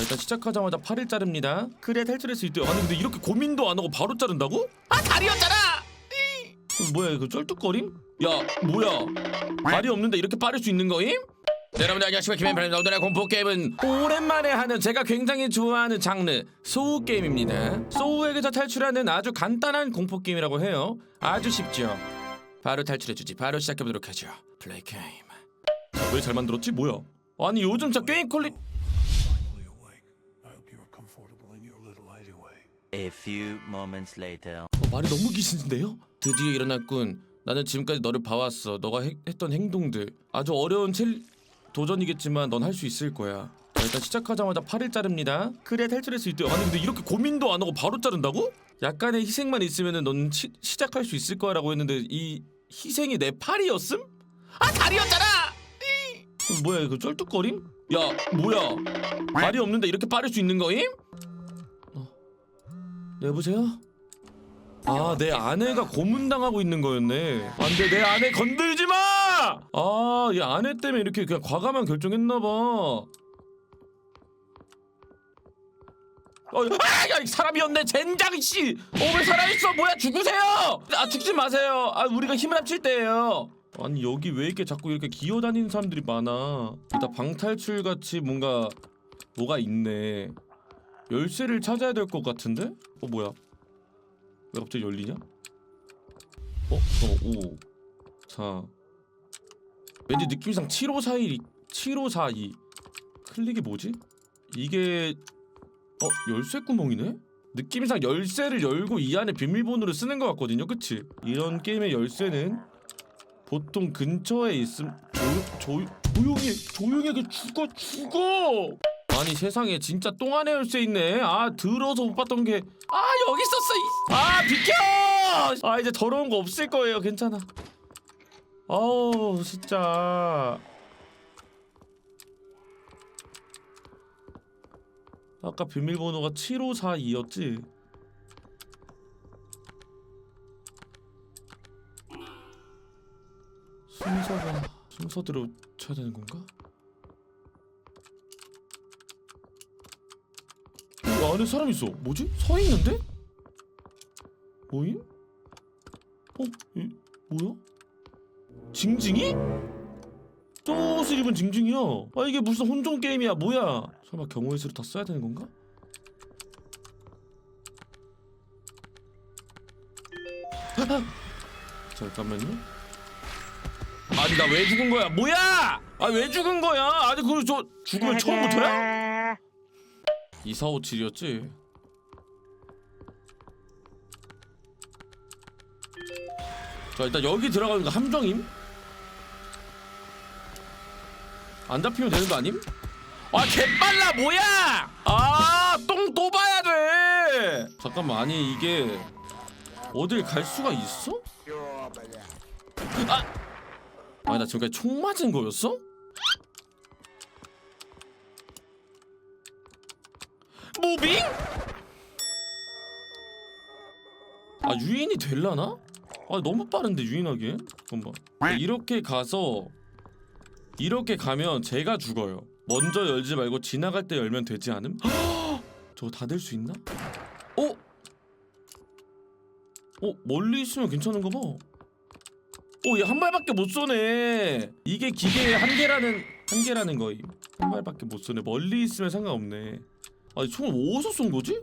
일단 시작하자마자 팔을 자릅니다. 그래 탈출할 수 있대요. 아니 근데 이렇게 고민도 안 하고 바로 자른다고? 아 다리였잖아. 이. 뭐야 이거 쩔뚝거림? 야 뭐야? 발이 없는데 이렇게 빠를 수 있는 거임? 네, 여러분들 안녕하십니까 김현편입니다 오늘의 공포 게임은 오랜만에 하는 제가 굉장히 좋아하는 장르 소우 게임입니다 소우에게서 탈출하는 아주 간단한 공포 게임이라고 해요 아주 쉽죠 바로 탈출해주지 바로 시작해보도록 하죠 플레이 게임 왜 잘 만들었지 뭐야 아니 요즘 저 게임 퀄리 Few moments later. 어, 말이 너무 기신데요? 드디어 일어났군. 나는 지금까지 너를 봐왔어. 너가 해- 했던 행동들 아주 어려운 챌 도전이겠지만 넌 할 수 있을 거야. 자, 일단 시작하자마자 팔을 자릅니다. 그래 탈출할 수 있대요. 아니 근데 이렇게 고민도 안 하고 바로 자른다고? 약간의 희생만 있으면은 넌 시, 시작할 수 있을 거야라고 했는데 이 희생이 내 팔이었음? 아 다리였잖아. 이. 어, 뭐야 이거 쩔뚝거림? 야 뭐야? 발이 없는데 이렇게 빠를 수 있는 거임? 어. 여보세요? 아, 내 아내가 고문당하고 있는 거였네. 안 돼, 내 아내 건들지 마! 아, 이 아내 때문에 이렇게 그냥 과감한 결정했나 봐. 어, 아, 야, 이 사람이었네, 젠장 씨. 어, 왜 살아있어? 뭐야, 죽으세요! 아, 죽지 마세요. 아, 우리가 힘을 합칠 때예요. 아니 여기 왜 이렇게 자꾸 이렇게 기어다니는 사람들이 많아? 일단 방탈출 같이 뭔가 뭐가 있네. 열쇠를 찾아야 될 것 같은데? 어 뭐야? 왜 갑자기 열리냐? 어? 어 5 4 왠지 느낌상 7541 7542 클릭이 뭐지? 이게 어? 열쇠 구멍이네? 느낌상 열쇠를 열고 이 안에 비밀번호를 쓰는 것 같거든요 그치? 이런 게임의 열쇠는 보통 근처에 있음 조용 조 조용히 조용하게 죽어 죽어 아니 세상에 진짜 똥 안에 열쇠 있네. 아 들어서 못 봤던 게. 아 여기 있었어 이- 아 비켜! 아 이제 더러운 거 없을 거예요. 괜찮아. 아우 진짜. 아까 비밀번호가 7542였지? 순서가 순서대로 쳐야 되는 건가? 어, 안에 사람 있어. 뭐지? 서 있는데? 뭐임? 어? 이, 뭐야? 징징이? 또옷을 입은 징징이야. 아 이게 무슨 혼종 게임이야? 뭐야? 설마 경호의 수를 다 써야 되는 건가? 잠깐만요. 아니 나 왜 죽은 거야? 뭐야? 아왜 죽은 거야? 아니 그걸 저 죽으면 처음부터야? 2457이었지? 자 일단 여기 들어가는 거 함정임? 안 잡히면 되는 거 아님? 아 개빨라 뭐야! 아똥 또 봐야 돼! 잠깐만 아니 이게 어딜 갈 수가 있어? 아! 아니 나 지금까지 총 맞은 거였어? 무빙? 아 유인이 될라나? 아 너무 빠른데 유인하기엔 잠깐만 이렇게 가서 이렇게 가면 제가 죽어요 먼저 열지 말고 지나갈 때 열면 되지 않음? 저거 다될수 있나? 어? 어 멀리 있으면 괜찮은가 봐 오, 얘 한 발밖에 못 쏘네. 이게 기계의 한계라는 한계라는 거임. 한 발밖에 못 쏘네. 멀리 있으면 상관없네. 아니 총을 어디서 쏜 거지?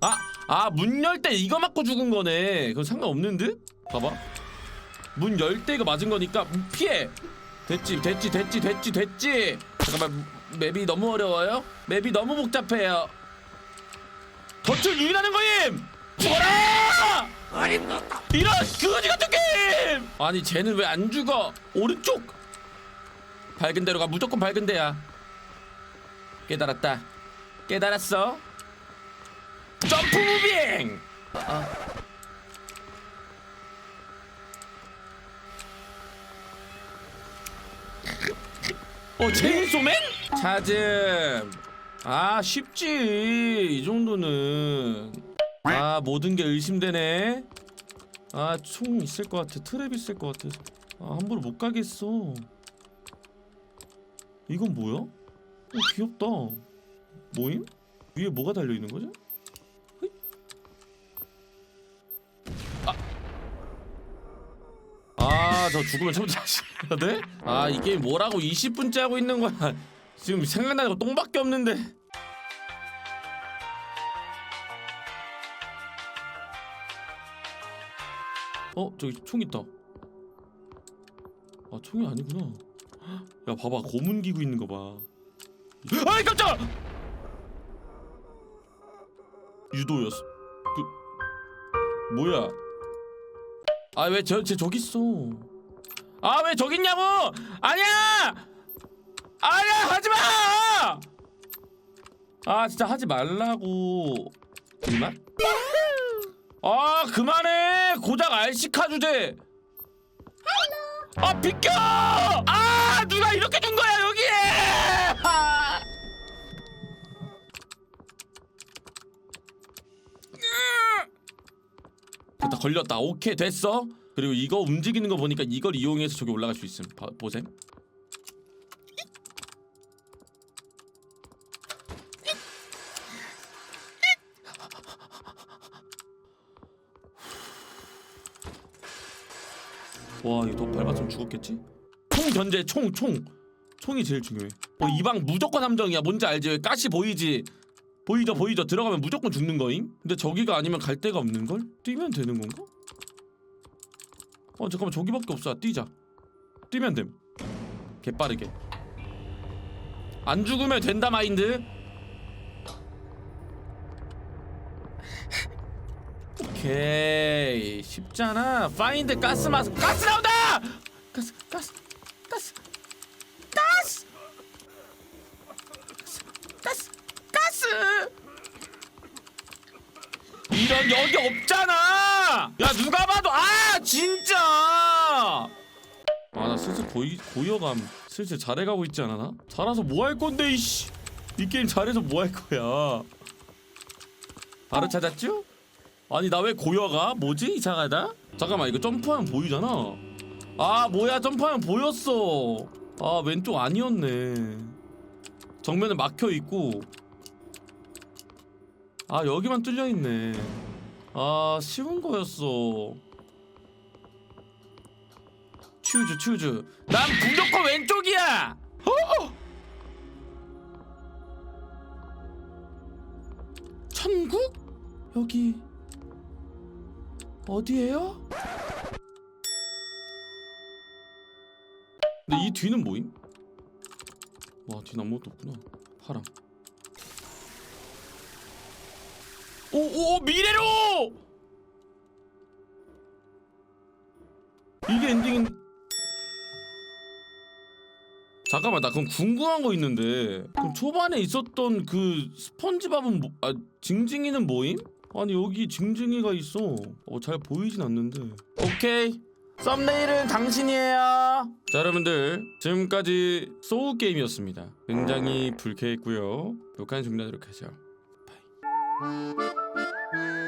아, 아 문 열 때 이거 맞고 죽은 거네. 그건 상관없는 듯? 봐봐. 문 열 때 이거 맞은 거니까 피해. 됐지, 됐지, 됐지, 됐지, 됐지. 잠깐만, 맵이 너무 어려워요? 맵이 너무 복잡해요. 덫을 유인하는 거임. 죽어라! 이런 그지 같은 게임! 아니 쟤는 왜 안 죽어? 오른쪽 밝은 데로 가 무조건 밝은 데야 깨달았다 깨달았어? 점프 무빙! 아. 어 체인소맨? 찾음 아 쉽지 이 정도는. 아 모든 게 의심되네. 아 총 있을 것 같아. 트랩 있을 것 같아. 아 함부로 못 가겠어. 이건 뭐야? 어 귀엽다 모임? 위에 뭐가 달려 있는 거지? 휘? 아, 아, 저 죽으면 해야 돼? 아, 이 게임 뭐라고 20분째 하고 있는 거야? 지금 생각나는 거 똥밖에 없는데. 어, 저기 총 있다. 아, 총이 아니구나. 야, 봐봐, 고문 기구 있는 거 봐. 아이 깜짝! 유도였어. 그 뭐야? 아 왜저쟤 저기 있어? 아 왜 저기 있냐고? 아니야! 아니야 하지 마! 아 진짜 하지 말라고. 그만? 아 그만해 고작 알시카 주제. 아 비켜! 아 누가 이렇게 둔거야 여기에! 아. 됐다 걸렸다. 오케이 됐어. 그리고 이거 움직이는 거 보니까 이걸 이용해서 저기 올라갈 수 있음. 봐, 보셈. 와 이거 더 밟았으면 죽었겠지? 총 견제 총 총. 총이 제일 중요해. 어, 이방 무조건 함정이야. 뭔지 알지? 가시 보이지? 보이죠 보이죠. 들어가면 무조건 죽는 거임. 근데 저기가 아니면 갈 데가 없는 걸? 뛰면 되는 건가? 어 잠깐만. 저기밖에 없어. 뛰자. 뛰면 됨. 개빠르게. 안 죽으면 된다 마인드. 오케이. 쉽잖아. 파인드 가스 마스. 가스 나온다! 가스 가스 가스 가스 가스 여기 없잖아 야 누가 봐도 아 진짜 아 나 슬슬 고이, 고여감 슬슬 잘해가고 있지 않아 나? 잘해서 뭐 할 건데 이씨 이 게임 잘해서 뭐 할 거야 바로 찾았죠? 아니 나 왜 고여가? 뭐지 이상하다? 잠깐만 이거 점프하면 보이잖아 아 뭐야 점프하면 보였어 아 왼쪽 아니었네 정면에 막혀 있고 아 여기만 뚫려 있네. 아 쉬운 거였어. 추즈 추즈. 난 무조건 왼쪽이야. 어? 천국? 여기 어디예요? 근데 이 뒤는 뭐임? 와 뒤는 아무것도 없구나. 파랑. 오 오 미래로! 이게 엔딩인 잠깐만 나 그럼 궁금한 거 있는데. 그럼 초반에 있었던 그 스펀지밥은 뭐, 아 징징이는 뭐임? 아니 여기 징징이가 있어. 어 잘 보이진 않는데. 오케이. 썸네일은 당신이에요. 자 여러분들. 지금까지 소우 게임이었습니다. 굉장히 불쾌했고요. 욕하는 중단으로 하죠 Thank you.